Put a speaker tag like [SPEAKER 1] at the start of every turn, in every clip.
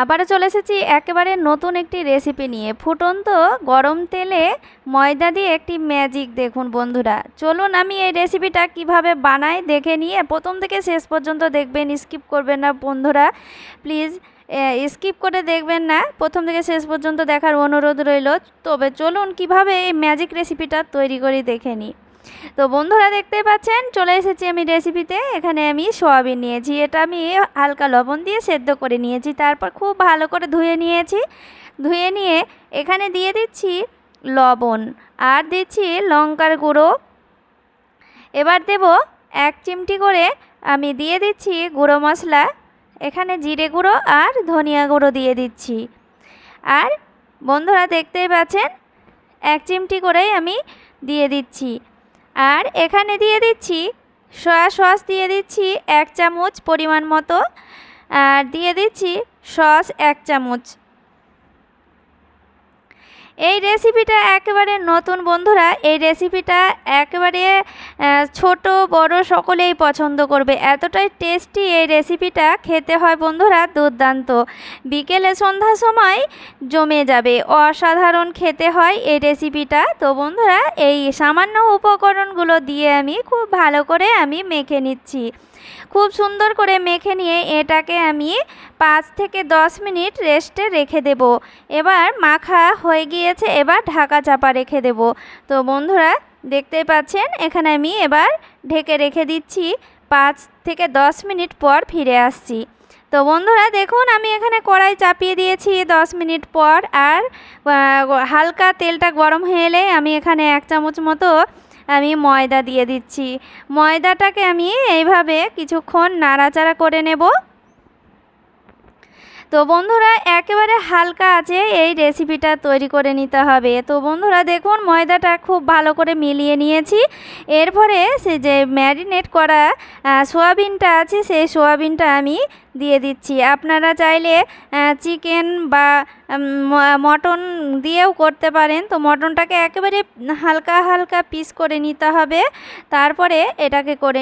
[SPEAKER 1] আবারও চলে এসেছি একেবারে নতুন একটি রেসিপি নিয়ে। ফুটন্ত গরম তেলে ময়দা দিয়ে একটি ম্যাজিক দেখুন বন্ধুরা। চলুন আমি এই রেসিপিটা কীভাবে বানাই দেখে নিয়ে প্রথম থেকে শেষ পর্যন্ত দেখবেন স্কিপ করবেন না বন্ধুরা। প্লিজ স্কিপ করে দেখবেন না। প্রথম থেকে শেষ পর্যন্ত দেখার অনুরোধ রইল। তবে চলুন কীভাবে এই ম্যাজিক রেসিপিটা তৈরি করে দেখে নিই। তো বন্ধুরা দেখতে পাচ্ছেন, চলে এসেছি আমি রেসিপিতে এখানে আমি সোয়াবিন নিয়েছি। এটা আমি হালকা লবণ দিয়ে সেদ্ধ করে নিয়েছি। তারপর খুব ভালো করে ধুয়ে নিয়েছি। ধুয়ে নিয়ে এখানে দিয়ে দিচ্ছি লবণ আর দিচ্ছি লঙ্কার গুঁড়ো। এবার দেব এক চিমটি করে আমি দিয়ে দিচ্ছি গুঁড়ো মশলা। এখানে জিরে গুঁড়ো আর ধনিয়া গুঁড়ো দিয়ে দিচ্ছি। আর বন্ধুরা দেখতেই পাচ্ছেন, এক চিমটি করেই আমি দিয়ে দিচ্ছি। আর এখানে দিয়ে দিচ্ছি সয়া সস, দিয়ে দিচ্ছি এক চামচ পরিমাণ মতো। আর দিয়ে দিচ্ছি সস এক চামচ। এই রেসিপিটা একেবারে নতুন বন্ধুরা, এই রেসিপিটা একেবারে ছোট, বড় সকলেই পছন্দ করবে। এতটাই টেস্টি এই রেসিপিটা খেতে হয় বন্ধুরা, দুর্দান্ত। বিকেলে সন্ধ্যার সময় জমে যাবে, অসাধারণ খেতে হয় এই রেসিপিটা তো বন্ধুরা, এই সামান্য উপকরণগুলো দিয়ে আমি খুব ভালো করে আমি মেখে নিচ্ছি। খুব সুন্দর করে মেখে নিয়ে এটাকে আমি পাঁচ থেকে দশ মিনিট রেস্টে রেখে দেব। এবার মাখা হয়ে গিয়েছে, এবার ঢাকা চাপা রেখে দেব। তো বন্ধুরা, দেখতেই পাচ্ছেন, এখানে আমি এবার ঢেকে রেখে দিচ্ছি। পাঁচ থেকে দশ মিনিট পর ফিরে আসছি। তো বন্ধুরা, দেখুন, আমি এখানে কড়াই চাপিয়ে দিয়েছি দশ মিনিট পর। আর হালকা তেলটা গরম হয়ে এলে আমি এখানে এক চামচ মতো আমি ময়দা দিয়ে দিচ্ছি। ময়দাটাকে আমি এইভাবে কিছুক্ষণ নাড়াচাড়া করে নেব। তো বন্ধুরা, একেবারে হালকা আছে এই রেসিপিটা তৈরি করে নিতে হবে। তো বন্ধুরা, দেখুন, ময়দাটা খুব ভালো করে মিলিয়ে নিয়েছি। এরপরে সে যে ম্যারিনেট করা সোয়াবিনটা আছে, সেই সোয়াবিনটা আমি দিয়ে দিচ্ছি। আপনারা চাইলে চিকেন বা মটন দিয়েও করতে পারেন। তো মটনটাকে একেবারে হালকা হালকা পিস করে নিতে হবে। তারপরে এটাকে করে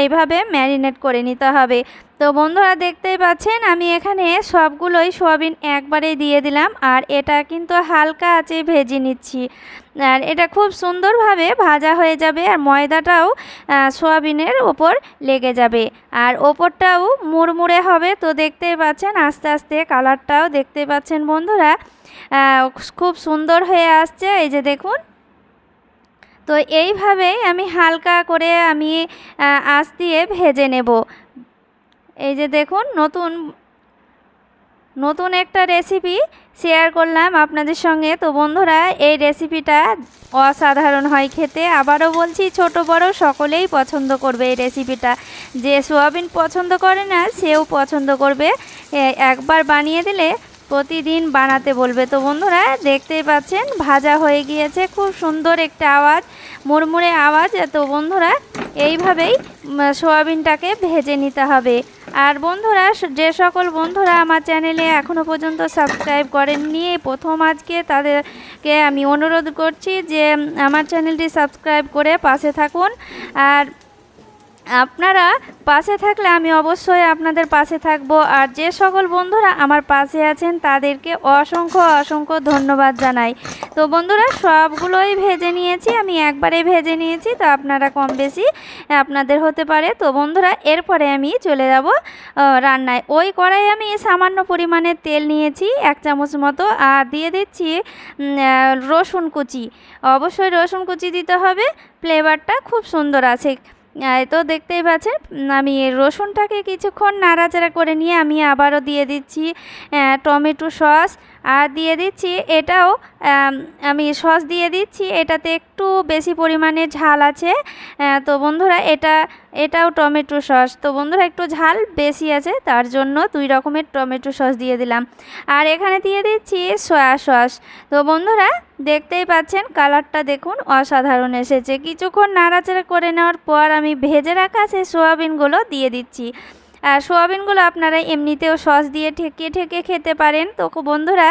[SPEAKER 1] এইভাবে ম্যারিনেট করে নিতে হবে। তো বন্ধুরা দেখতেই পাচ্ছেন, আমি এখানে সবগুলোই সোয়াবিন একবারেই দিয়ে দিলাম। আর এটা কিন্তু হালকা আছে ভেজে নিচ্ছি। আর এটা খুব সুন্দরভাবে ভাজা হয়ে যাবে আর ময়দাটাও সোয়াবিনের ওপর লেগে যাবে। আর ওপরটাও মুড়মুড়ে হবে তো দেখতেই পাচ্ছেন, আস্তে আস্তে কালারটাও দেখতে পাচ্ছেন বন্ধুরা। খুব সুন্দর হয়ে আসছে, এই যে দেখুন। তো এইভাবেই আমি হালকা করে আমি আঁচ দিয়ে ভেজে নেব। এই যে দেখুন, নতুন নতুন একটা রেসিপি শেয়ার করলাম আপনাদের সঙ্গে। তো বন্ধুরা, এই রেসিপিটা অসাধারণ হয় খেতে। আবারও বলছি, ছোট, বড় সকলেই পছন্দ করবে এই রেসিপিটা যে সোয়াবিন পছন্দ করে না, সেও পছন্দ করবে। একবার বানিয়ে দিলে প্রতিদিন বানাতে বলবে। তো বন্ধুরা, দেখতেই পাচ্ছেন, ভাজা হয়ে গিয়েছে। খুব সুন্দর একটা আওয়াজ, মুড়মুড়ে আওয়াজ। তো বন্ধুরা, এইভাবেই সোয়াবিনটাকে ভেজে নিতে হবে। আর বন্ধুরা, যে সকল বন্ধুরা আমার চ্যানেলে এখনও পর্যন্ত সাবস্ক্রাইব করেননি, প্রথম আজকে তাদেরকে আমি অনুরোধ করছি যে আমার চ্যানেলটি সাবস্ক্রাইব করে পাশে থাকুন। আর আপনারা পাশে থাকলে আমি অবশ্যই আপনাদের পাশে থাকব। আর যে সকল বন্ধুরা আমার পাশে আছেন, তাদেরকে অসংখ্য অসংখ্য ধন্যবাদ জানাই। তো বন্ধুরা, সবগুলোই ভেজে নিয়েছি, আমি একবারে ভেজে নিয়েছি, তো আপনারা কম বেশি আপনাদের হতে পারে। তো বন্ধুরা, এরপরে আমি চলে যাব রান্নায়। ওই কড়াই আমি সামান্য পরিমাণে তেল নিয়েছি, এক চামচ মতো, আর দিয়ে দিচ্ছি রসুন কুচি। অবশ্যই রসুন কুচি দিতে হবে ফ্লেভারটা খুব সুন্দর আছে। তো দেখতেই পাচ্ছেন আমি রসুনটাকে কিছুক্ষণ নাড়াচাড়া করে নিয়ে আমি আবারও দিয়ে দিচ্ছি টমেটো সস আর দিয়ে দিচ্ছি। এটাও, আমি সস দিয়ে দিচ্ছি। এটাতে একটু বেশি পরিমাণে ঝাল আছে। তো বন্ধুরা, এটা, এটাও টমেটো সস। তো বন্ধুরা, একটু ঝাল বেশি আছে, তার জন্য দুই রকমের টমেটো সস দিয়ে দিলাম। আর এখানে দিয়ে দিচ্ছি সয়া সস। তো বন্ধুরা, দেখতেই পাচ্ছেন, কালারটা দেখুন, অসাধারণ এসেছে। কিছুক্ষণ নাড়াচাড়া করে নেওয়ার পর আমি ভেজে রাখা সেই সোয়াবিনগুলো দিয়ে দিচ্ছি। সোয়াবিনগুলো আপনারা এমনিতেও সস দিয়ে ঠেকিয়ে ঠেকে খেতে পারেন। তো বন্ধুরা,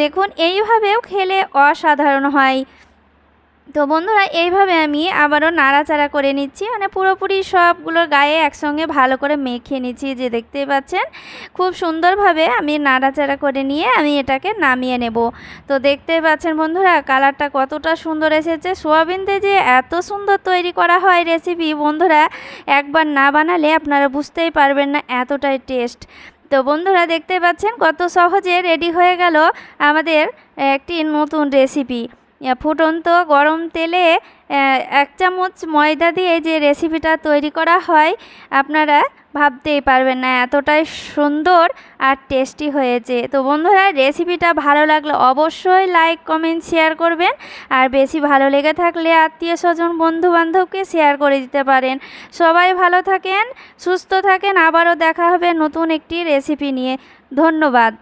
[SPEAKER 1] দেখুন, এইভাবেও খেলে অসাধারণ হয়। তো বন্ধুরা, এইভাবে আমি আবারও নাড়াচাড়া করে নিচ্ছি। মানে পুরোপুরি সবগুলো গায়ে একসঙ্গে ভালো করে মেখে নিচ্ছি, যে দেখতেই পাচ্ছেন। খুব সুন্দরভাবে আমি নাড়াচাড়া করে নিয়ে আমি এটাকে নামিয়ে নেব। তো দেখতেই পাচ্ছেন বন্ধুরা, কালারটা কতটা সুন্দর এসেছে। সোয়াবিন দিয়ে যে এত সুন্দর তৈরি করা হয় রেসিপি, বন্ধুরা, একবার না বানালে আপনারা বুঝতেই পারবেন না এতটাই টেস্ট। তো বন্ধুরা দেখতে পাচ্ছেন কত সহজে রেডি হয়ে গেল আমাদের একটি নতুন রেসিপি। ফুটন্ত গরম তেলে এক চামচ ময়দা দিয়ে যে রেসিপিটা তৈরি করা হয়, আপনারা ভাবতেই পারবেন না, এতটাই সুন্দর আর টেস্টি হয়েছে। তো বন্ধুরা রেসিপিটা ভালো লাগলে অবশ্যই লাইক কমেন্ট শেয়ার করবেন। আর বেশি ভালো লেগে থাকলে আত্মীয় স্বজন বন্ধু বান্ধবকে শেয়ার করে দিতে পারেন। সবাই ভালো থাকেন, সুস্থ থাকেন। আবারও দেখা হবে নতুন একটি রেসিপি নিয়ে। ধন্যবাদ।